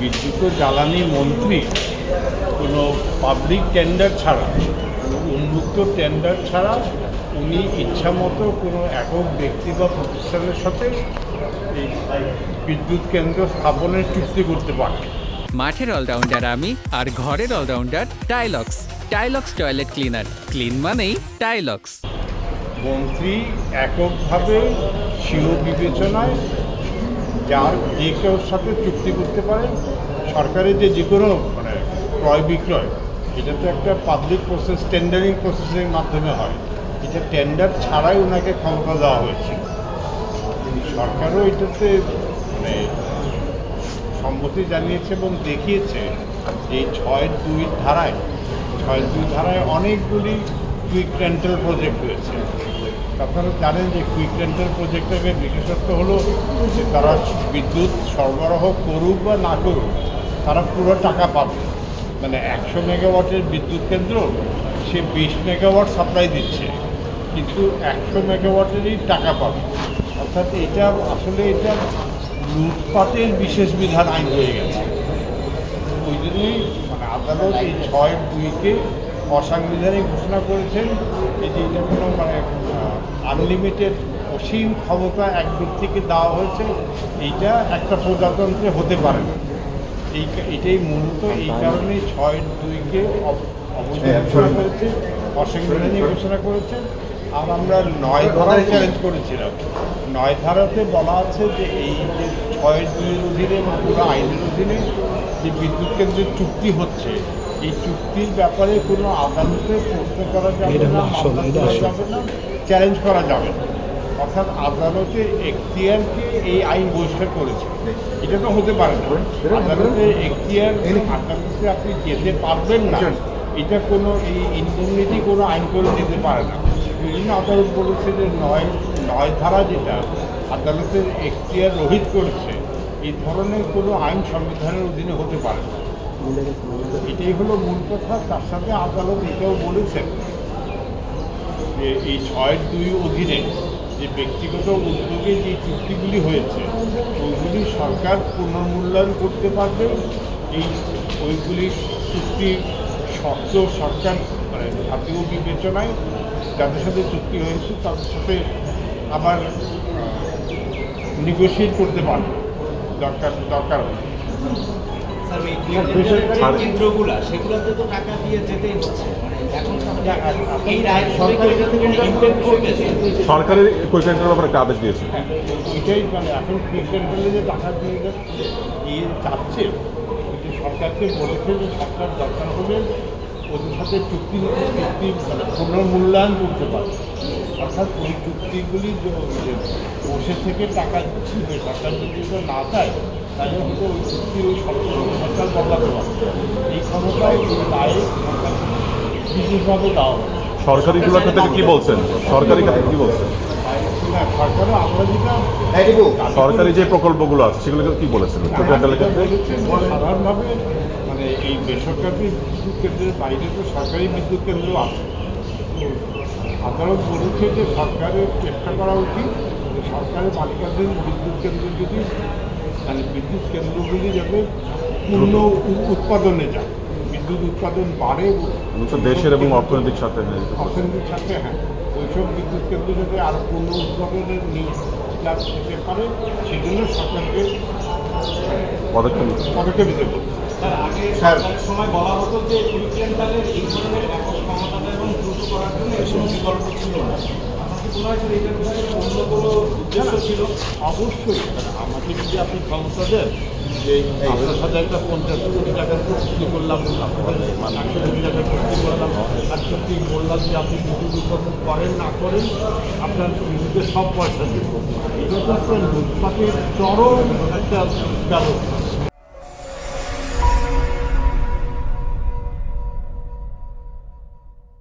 বিদ্যুৎ ও জ্বালানি মন্ত্রী কোনো পাবলিক টেন্ডার ছাড়া উন্মুক্ত টেন্ডার ছাড়া উনি ইচ্ছামতো কোনো একক ব্যক্তি বা প্রতিষ্ঠানের সাথে এই বিদ্যুৎ কেন্দ্র স্থাপনের চুক্তি করতে পারে। মাঠের অলরাউন্ডার আমি আর ঘরের allrounder Tilex Tilex toilet cleaner clean মানেই টাইলক্স মন্ত্রী এককভাবে স্বীয় বিবেচনায় যার যে কেউ সাথে চুক্তি করতে পারেন সরকারের যে যে কোনো মানে ক্রয় বিক্রয়, এটা তো একটা পাবলিক প্রসেস টেন্ডারিং প্রসেসের মাধ্যমে হয়। এটা টেন্ডার ছাড়াই ওনাকে ক্ষমতা দেওয়া হয়েছে সরকারও এটাতে মানে সম্মতি জানিয়েছে এবং দেখিয়েছে যে ছয় দুই ধারায় ছয় দুই ধারায় অনেকগুলি কুইক রেন্টাল প্রজেক্ট রয়েছে। আপনারা জানেন যে কুইক রেন্টাল প্রজেক্টের বিশেষত্ব হলো যে তারা বিদ্যুৎ সরবরাহ করুক বা না করুক, তারা পুরো টাকা পাবে। মানে একশো মেগাওয়াটের বিদ্যুৎ কেন্দ্র, সে বিশ মেগাওয়াট সাপ্লাই দিচ্ছে, কিন্তু একশো মেগাওয়াটেরই টাকা পাবে। অর্থাৎ এটা আসলে এটা লুটপাটের বিশেষ বিধান আইন হয়ে গেছে। ওই জন্যই মানে আদালত এই ছয় দুইকে অসাংবিধানিক ঘোষণা করেছেন এই যে এটা কোনো মানে আনলিমিটেড অসীম ক্ষমতা এক ব্যক্তিকে দেওয়া হয়েছে এইটা একটা প্রজাতন্ত্রে হতে পারে না। এই এটাই মূলত এই কারণেই ছয় দুইকে অব- ঘোষণা করেছে অসাংবিধানিক ঘোষণা করেছে। আর আমরা নয় ধারায় চ্যালেঞ্জ করেছিলাম। নয় ধারাতে বলা আছে যে এই যে ছয় দুইয়ের অধীনে বা পুরো আইনের অধীনে যে বিদ্যুৎ কেন্দ্রের চুক্তি হচ্ছে এই চুক্তির ব্যাপারে কোনো আদালতে প্রশ্ন করা যাবে না করা যাবে না চ্যালেঞ্জ করা যাবে না। অর্থাৎ আদালতে এখতিয়ারকে এই আইন বহিষ্কার করেছে। এটা তো হতে পারে না। আদালতে এখতিয়ার আদালতে আপনি যেতে পারবেন না। এটা কোনো এই ইনকমিউনিটি কোনো আইন করে দিতে পারে না। জন্য আদালত বলেছে যে নয় নয় ধারা যেটা আদালতের এখতিয়ার রহিত করেছে এই ধরনের কোনো আইন সংবিধানের অধীনে হতে পারে না। এটাই হলো মূল কথা, তার সাথে আদালত এটাও বলেছেন যে এই ছয় দুই অধীনে যে ব্যক্তিগত উদ্যোগে যে চুক্তিগুলি হয়েছে ওইগুলি সরকার পুনর্মূল্যায়ন করতে পারবে। এই ওইগুলি চুক্তি শর্ত সরকার মানে জাতীয় বিবেচনায় যাদের সাথে চুক্তি হয়েছে, তাদের সাথে আবার নেগোসিয়েট করতে পারবে। দরকার দরকার সেগুলোতে তো টাকা দিয়ে যেতেই হচ্ছে। মানে এখন তাহলে এই রায়ের ফলে কি এটা থেকে ইমপ্যাক্ট করবে সরকারি কৈকেন্দ্রের ব্যাপারে একটা আদেশ দিয়েছে। হ্যাঁ, এটাই মানে এখন ক্রিকেন্টালে যে টাকা দিয়ে দিয়ে চাচ্ছে সরকারকে বলেছে যে সরকার দরকার হলে ওদের সাথে চুক্তি চুক্তি মানে পুনর্মূল্যায়ন করতে পারে। অর্থাৎ ওই চুক্তিগুলি বসে থেকে টাকা দিচ্ছে সরকার যদি না চায় ওই চুক্তি ওই সরকার সরকার বদলাতে পারে এই ক্ষমতায় এই দায়ে সরকার বিশেষভাবে দেওয়া হবে সরকারিগুলোর থেকে কি বলছেন? সরকারি খাতে কি বলছেন? সরকারি যে প্রকল্পগুলো আছে সেগুলো কি বলেছেন? সাধারণভাবে মানে এই বেসরকারি বিদ্যুৎ কেন্দ্রের বাইরে তো সরকারি বিদ্যুৎ কেন্দ্র আছে। তো আদালত বলেছে যে সরকারের চেষ্টা করা উচিত যে সরকারের মালিকাধীন বিদ্যুৎ কেন্দ্র যদি মানে বিদ্যুৎ কেন্দ্রগুলি যাতে পূর্ণ উৎপাদনে যায়। বিদ্যুৎ উৎপাদন বাড়ে দেশের এবং অর্থনৈতিক সাথে অর্থনৈতিক সাথে হ্যাঁ। ওইসব বিদ্যুৎ কেন্দ্র যাতে আরও পূর্ণ উৎপাদনের নিয়ে লাভ পেতে পারে সেজন্য সরকারকে পদক্ষেপ। পদক্ষেপ নিতে বলছে স্যার সময় বলা হতো যে কুইকেন্টালের এই ধরনের একক ক্ষমতাটা এবং দ্রুত করার জন্য বিকল্প ছিল না। আমার কি মনে হয় যে এটার অন্য কোনো উদ্দেশ্য ছিল অবশ্যই মানে আমাকে যদি আপনি ক্ষমতা দেন যে আপনার সাথে একটা পঞ্চাশ কোটি টাকার প্রস্তুতি করলাম আপনাদের একশো কোটি টাকার প্রস্তুতি করলাম আর সত্যি বললাম যে আপনি বিদ্যুৎ উৎপাদন করেন না করেন আপনার বিদ্যুতের সব পয়সা দেব এটা তো আপনার লুটপাটের চরম একটা ব্যবস্থা।